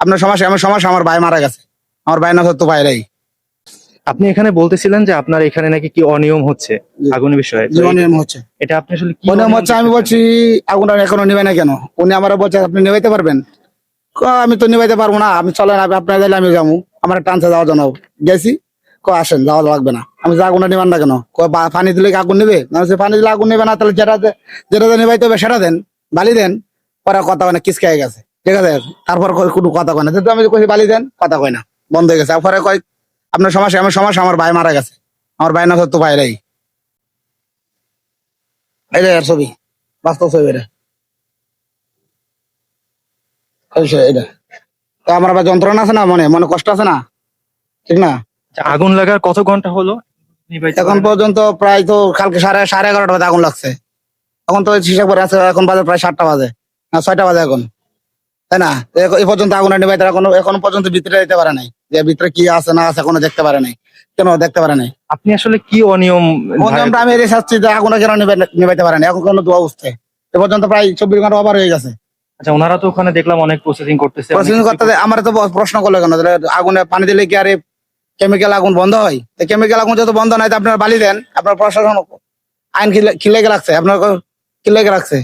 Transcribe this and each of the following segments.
আপনার সমস্যা আমার সমস্যা আমার ভাই মারা গেছে। আমার ভাই না তো ভাইরাই আপনি এখানে বলতেছিলেন যে আপনার এখানে নাকি কি অনিয়ম হচ্ছে। আগুনের বিষয়ে। তো জীবন নিয়ম হচ্ছে। এটা আপনি আসলে কি অনিয়ম হচ্ছে আমি বলছি আগুনটা এখনও নিবে না কেন? উনি আমার বলছে আপনি নিবাইতে পারবেন? আমি তো নিবাইতে পারব না। আমি চলেন আপনি আপনার গেলে আমি যাব। আমার টানছে যাওয়ার জন্য। গেছি ক আসেন যাওয়া লাগবে না। আমি যে আগুনটা নিবেন না কেন? ক, পানি দিলে আগুন নিবে? না সে পানি দিলে আগুন নেবে না তাহলে যেটা যেটা নিবাইতে হবে সেটা দেন বালি দেন। পরে কথা মানে না কিসকে গেছে। ঠিক আছে? তারপর কোনো কথা কয় না। যেহেতু আমি কই বালি দেন কথা কয় না। বন্ধ হয়ে গেছে। পরে কয় আপনার সমস্যা আমার সমস্যা আমার ভাই মারা গেছে। আমার ভাই না তো ভাইরাই এই। যে এর ছবি। বাস্তব ছবি এটা। এটা। তো আমার আবার যন্ত্রণা আছে না মনে? মনে কষ্ট আছে না? ঠিক না? আচ্ছা, আগুন লাগার কত ঘণ্টা হলো? এখন পর্যন্ত প্রায় তো কালকে সাড়ে সাড়ে এগারোটা বাজে আগুন লাগছে। এখন তো হিসাব করে আছে এখন বাজে প্রায় সাতটা বাজে। না ছয়টা বাজে এখন। তাই না? তো এ- এ পর্যন্ত আগুন নিবাই কোনো এখনও পর্যন্ত ভিতরে যেতে পারে নাই। যে ভিতরে কি আছে না আছে এখনও দেখতে পারে নাই। কেন দেখতে পারে নাই? আপনি আসলে কি অনিয়ম অনিয়মটা আমি এড়িয়ে যাচ্ছি যে আগুনে কেন নিবাইতে পারে না এখন কোনো দোয়া অবস্থায় এ পর্যন্ত প্রায় চব্বিশ ঘণ্টা ওভার হয়ে গেছে। আচ্ছা ওনারা তো ওখানে দেখলাম অনেক প্রসেসিং করতেছে প্রসেসিং করতে আমার তো প্রশ্ন করল কেন? আগুনে পানি দিলে কি আরে কেমিক্যাল আগুন বন্ধ হয়? কেমিক্যাল আগুন যত বন্ধ তো আপনার বালি দেন। আপনার প্রশাসন আইন কি লেগে রাখছে? আপনার কি রাখছে?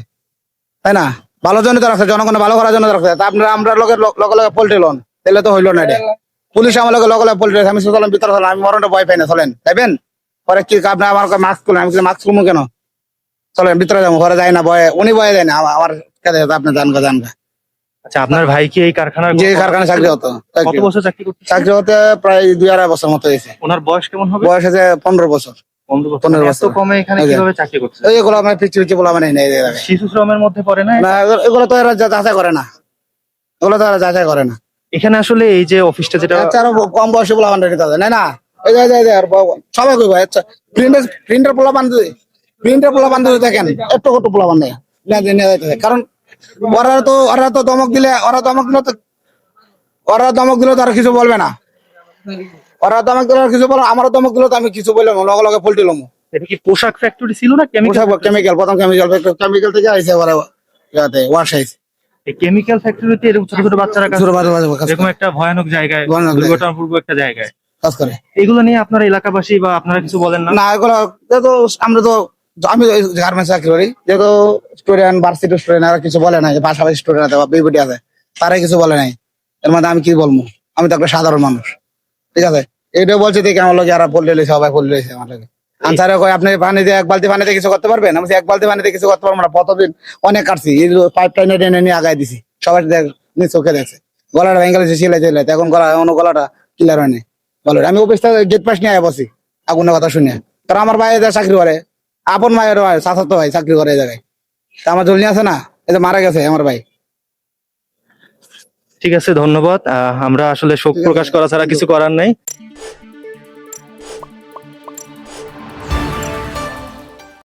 তাই না? ভালো জন্য তো রাখছে জনগণের ভালো করার জন্য রাখছে। তা আপনারা আমরা লগে লগে লগে পোল্ট্রি লোন। তাহলে তো হইল না পুলিশ আমার লগে লগে পোল্ট্রি আমি চলেন ভিতরে চলেন আমি মরণটা ভয় পাই না চলেন। তাইবেন পরে কি আপনি আমার মাস্ক খুলেন আমি মাস্ক খুলবো কেন? চলেন ভিতরে যাব ঘরে যায় না ভয়ে উনি ভয়ে যায় না আমার- কেটে আপনি জানগা জানগা আচ্ছা আপনার ভাই কি এই কারখানার যে কারখানা চাকরি হতো কত বছর চাকরি করতে চাকরি হতে প্রায় দুই আড়াই বছর মতো হয়েছে। ওনার বয়স কেমন হবে? বয়স হচ্ছে পনেরো বছর। পনেরো বছর। পনেরো এত বছর। কমে এখানে কীভাবে চাকরি করছে এগুলো আমার পিছু পিছু বলা মানে নেই শিশু শ্রমের মধ্যে পড়ে না? এগুলো- তো এরা যা- যাচাই করে না। এগুলো তো এরা যাচাই করে না। এখানে আসলে এই যে অফিসটা যেটা আরও কম বয়সী বলা মানে নিতে হবে, না না। এই যে- এই যে- এই যে, আর ব- সবাই কইবা প্রিন্টার প্রিন্টার পোলা বান্ধব। প্রিন্টার পোলা বান্ধব দেখেন একটু একটু পোলা বান্ধব। কারণ ওরা তো ওরা তো দমক দিলে ওরা দমক দিলে তো ওরা দমক দিলে তো আর কিছু বলবে না। ওরা দমক দিলে কিছু বলে আমারও দমক দিলে তো আমি কিছু বললাম লগে লগে পোল্ট্রি লমো। এটা কি পোশাক ফ্যাক্টরি ছিল না কেমিক্যাল কেমিক্যাল প্রথম কেমিক্যাল কেমিক্যাল থেকে আইসে আবার ইয়াতে ওয়াশ আইসে এই কেমিক্যাল ফ্যাক্টরিতে এরকম ছোট ছোট বাচ্চারা কাজ এরকম করে। একটা ভয়ানক জায়গায়। দুর্ঘটনাপূর্ব একটা জায়গায়। কাজ করে। এগুলো নিয়ে আপনার এলাকাবাসী বা আপনারা কিছু বলেন না? না এগুলো যেহেতু আমরা তো আমি গার্মেন্টস চাকরি করি। যেহেতু স্টুডেন্ট ভার্সিটি স্টুডেন্ট আর কিছু বলে নাই পাশাপাশি স্টুডেন্ট আছে বা বিবিটি আছে তারাই কিছু বলে নাই। এর মধ্যে আমি কি বলব? আমি তো একটা সাধারণ মানুষ। ঠিক আছে? এইটাও বলছে দেখি আমার লোক যারা পল্লি লইছে সবাই পল্লি লইছে আমার লোকে আনসারে কয় আপনি পানি দিয়ে এক বালতি পানিতে কিছু করতে পারবেন? আমি এক বালতি পানিতে কিছু করতে পারব না প্রতিদিন অনেক কাটছি। এই পাইপ টাইনে টেনে নিয়ে আগাই দিছি। সবাই দেখ চোখে দেখছে। গলাটা ভেঙে গেছে সিলাই সিলাই এখন গলা এখনও গলাটা ক্লিয়ার হয়নি। গলাটা আমি অফিস গেট পাস নিয়ে বসি আগুনের কথা শুনে কারণ আমার ভাই চাকরি করে আপন মায়ের ভাই সাথে ভাই চাকরি করে এই জায়গায়। তা আমার জলনি আছে না? এই যে মারা গেছে আমার ভাই। ঠিক আছে ধন্যবাদ। আমরা আসলে শোক প্রকাশ করা ছাড়া কিছু করার নাই।